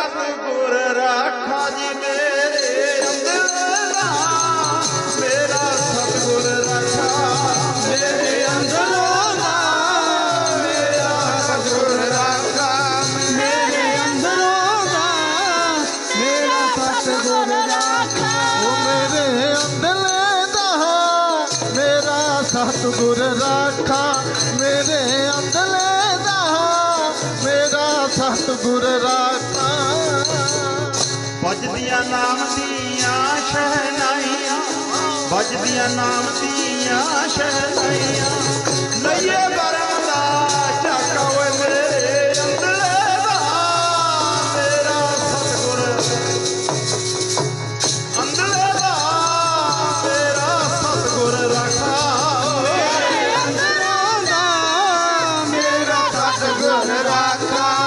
सतगुर राखा जी मेरे अंदर मेरा सतगुर राखा मेरे अंदर मेरा सतगुर राखा मेरे अंदर मेरा सतगुर राखा मेरे अंदर मेरा सतगुर राखा मेरे अंदर मेरा सतगुर राखा ਵੱਜਦੀਆਂ ਨਾਮ ਦੀਆਂ ਸ਼ਹਿਨਾਈਆਂ, ਵੱਜਦੀਆਂ ਨਾਮ ਦੀਆਂ ਸ਼ਹਿਨਾਈਆਂ। ਲਈਏ ਬਰਮ ਦਾ ਝਾਕਾ ਮੇਰੇ ਅੰਦਲੇ ਦਾ, ਮੇਰਾ ਸਤਿਗੁਰ। ਅੰਦਲੇ ਦਾ, ਮੇਰਾ ਸਤਿਗੁਰ ਰਾਖਾ ਮੇਰਾ ਸਤਿਗੁਰ ਰਾਖਾ।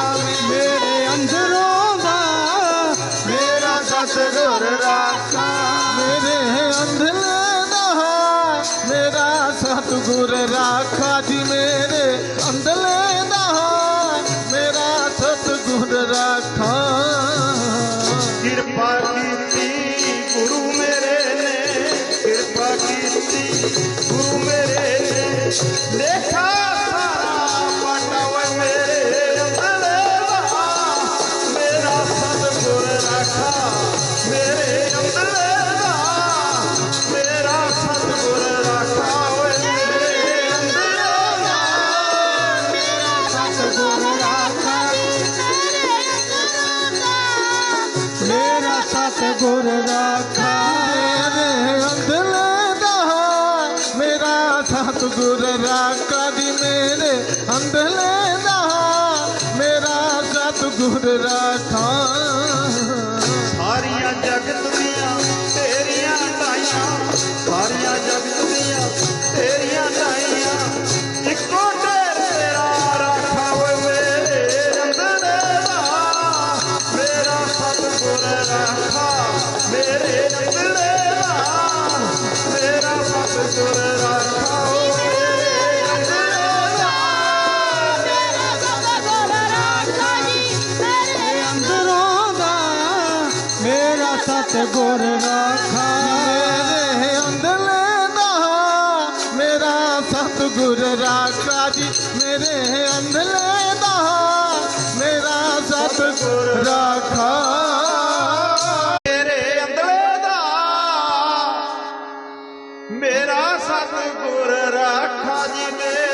मेरे अंधले नहा, मेरा सतगुर राखा जी मेरे अंधले नहा, मेरा सतगुर राखा। कृपा की गुरु मेरे ने, कृपा की गुरु मेरे ने। देखा मेरा सतगुर राखा। ਸਤਿਗੁਰ ਰਾਖਾ ਮੇਰੇ ਅੰਦਲੇ ਦਾ ਮੇਰਾ ਸਤਿਗੁਰ ਰਾਖਾ ਸਾਰੀਆਂ ਜਗਤ ਦੀਆਂ ਤੇਰੀਆਂ ਢਾਈਆਂ ਸਾਰੀਆਂ ਜਗਤ ਦੀਆਂ ਤੇਰੀਆਂ ਢਾਈਆਂ ਇੱਕੋ ਢੇਰ ਤੇਰਾ ਰਾਖਾ ਓਏ ਮੇਰੇ सतगुर राखा। मेरे अंदले दहा मेरा सतगुर राखा जी। मेरे अंदले दहा मेरा सतगुर राखा। मेरे मेरा सतगुर राखा जी। मेरे